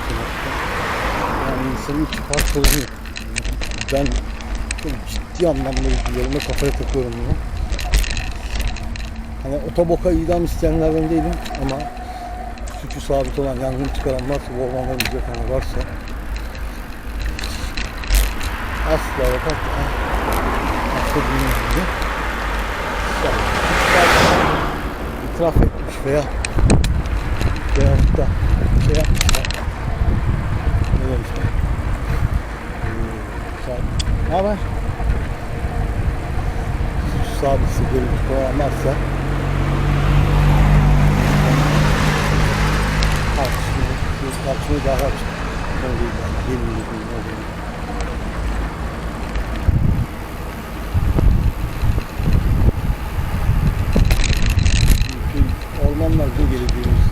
yaşamakta. Yani insanın içi parçalanıyor. Ben ciddi anlamda yoluma kafaya takıyorum bunu. Hani otoboka idam isteyenlerden değilim ama suçu sabit olan, yangın çıkaran varsa, bu ormanları yakan varsa asla ve katla affedilmez gibi itiraf etmiş veya veyahut da şey yapmışlar. Ne demişler? Ee, sa- ne haber? Suç sabitse görüntü koyamazsa tartışmayı daha açık. Yemin ediyorum. ormanlar bizim geleceğimiz.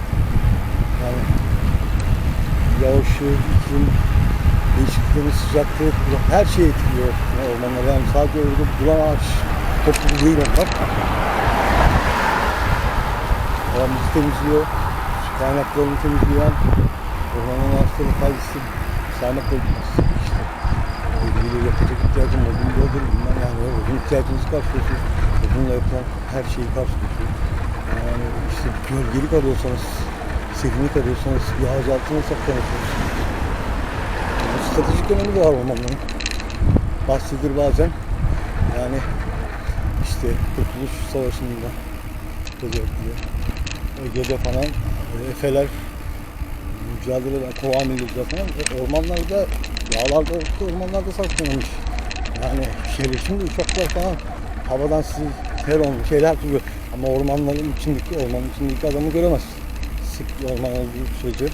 Yani yağışı, iklim, değişikliklerin sıcaklığı, her şey etkiliyor ormanlar. Yani sadece orada duran ağaç topluluğu değil onlar. Doğamızı temizliyor, kaynaklarını temizleyen, ormanın ağaçların faydası saymakla bitmez. İşte ilgili yapacak ihtiyacım bunu doldur, bilmem yani uzun ihtiyacımızı karşılıyorsunuz. Bununla yapılan her şeyi karşılıyorsunuz. Yani işte gölgelik arıyorsanız, serinlik arıyorsanız bir ağaç altına saklanırsınız. Stratejik önemi de var ormanların. Bahsedilir bazen. Yani işte Kurtuluş Savaşı'nda özellikle Ege'de falan e, Efeler mücadeleler, kova milletler falan e, ormanlarda, dağlarda, ormanlarda saklanmış. Yani şeyler, şimdi uçaklar falan havadan sizi her on şeyler tutuyor. Ama ormanların içindeki, ormanın içindeki adamı göremez. Sık orman olduğu sürece.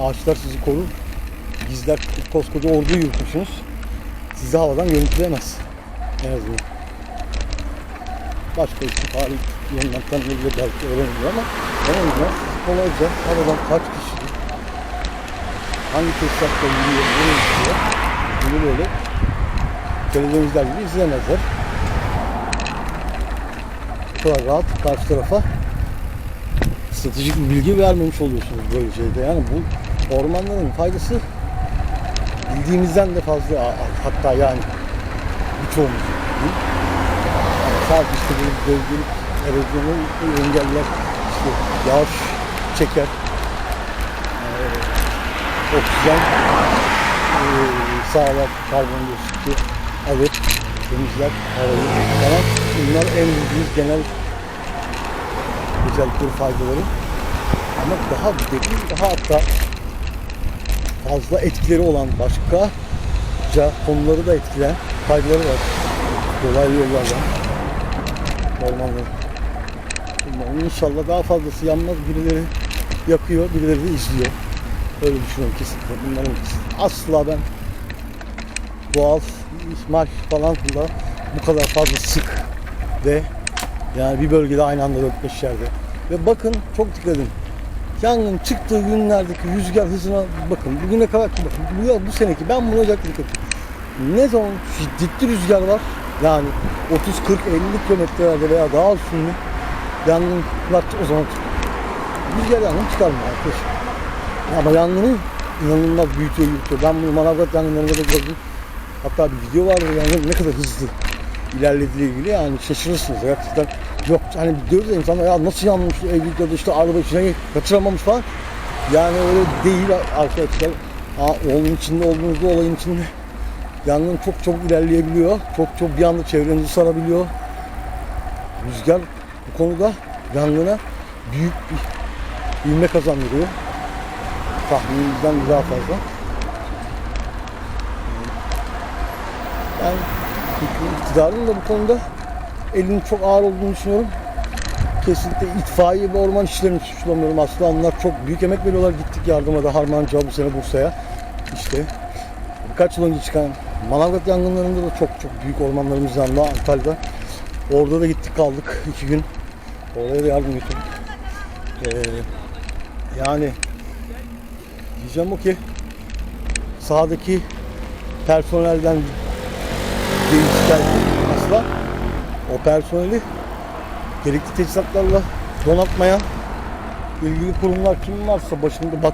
Ağaçlar sizi korur. Gizler koskoca orduyu yürütmüşsünüz. Sizi havadan görüntüleyemez. En azından. Başka istihbarat yöntemden bile belki öğreniliyor ama en azından kolayca havadan kaç kişi hangi tesisatla yürüyor, ne istiyor bunu böyle televizyoncular gibi izlemezler. Bu rahat karşı tarafa stratejik bilgi vermemiş oluyorsunuz böyle şeyde. Yani bu ormanların faydası bildiğimizden de fazla hatta yani birçoğumuz. Yani sadece işte bu bölgelik erozyonu engeller, işte yağış çeker, eee, oksijen eee, sağlar, karbondioksiti alır, temizler havayı falan. Bunlar en bildiğimiz genel özellikleri, faydaları. Ama daha derin, daha hatta fazla etkileri olan başkaca konuları da etkileyen faydaları var. Dolaylı yollardan. Ormanların. Bunların inşallah daha fazlası yanmaz. Birileri yakıyor, birileri de izliyor. Öyle düşünüyorum kesinlikle. Bunların asla ben doğal ihmal falan da bu kadar fazla sık ve yani bir bölgede aynı anda 4-5 yerde. Ve bakın çok dikkat edin. Yangın çıktığı günlerdeki rüzgar hızına bakın. Bugüne kadar bakın. Bu, bu seneki ben buna özellikle dikkat. Ne zaman şiddetli rüzgar var yani 30 40 50 kilometrelerde veya daha üstünde yangınlar o zaman. Rüzgar yangın çıkarmıyor arkadaşlar. Ama yangını inanılmaz büyütüyor, büyütüyor. Ben bunu Manavgat yangınlarında da gördüm. Hatta bir video vardı yangın ne kadar hızlı ilerlediğiyle ilgili yani şaşırırsınız gerçekten. Yok hani diyoruz ya insanlar ya nasıl yanmış evlilik ya da işte araba içine kaçıramamış falan. Yani öyle değil arkadaşlar. Onun içinde olduğunuzda olayın içinde yangın çok çok ilerleyebiliyor. Çok çok bir anda çevrenizi sarabiliyor. Rüzgar bu konuda yangına büyük bir ivme kazandırıyor. Tahminimizden daha fazla. Yani iktidarın da bu konuda elinin çok ağır olduğunu düşünüyorum. Kesinlikle itfaiye ve orman işlerini suçlamıyorum. Aslında onlar çok büyük emek veriyorlar. Gittik yardıma da Harmanca bu sene Bursa'ya. İşte birkaç yıl önce çıkan Manavgat yangınlarında da çok çok büyük ormanlarımız yandı Antalya'da. Orada da gittik kaldık iki gün. Oraya da yardım götürdük. Ee, yani diyeceğim o ki sahadaki personelden değişken asla o personeli gerekli teçhizatlarla donatmayan ilgili kurumlar kim varsa başında bak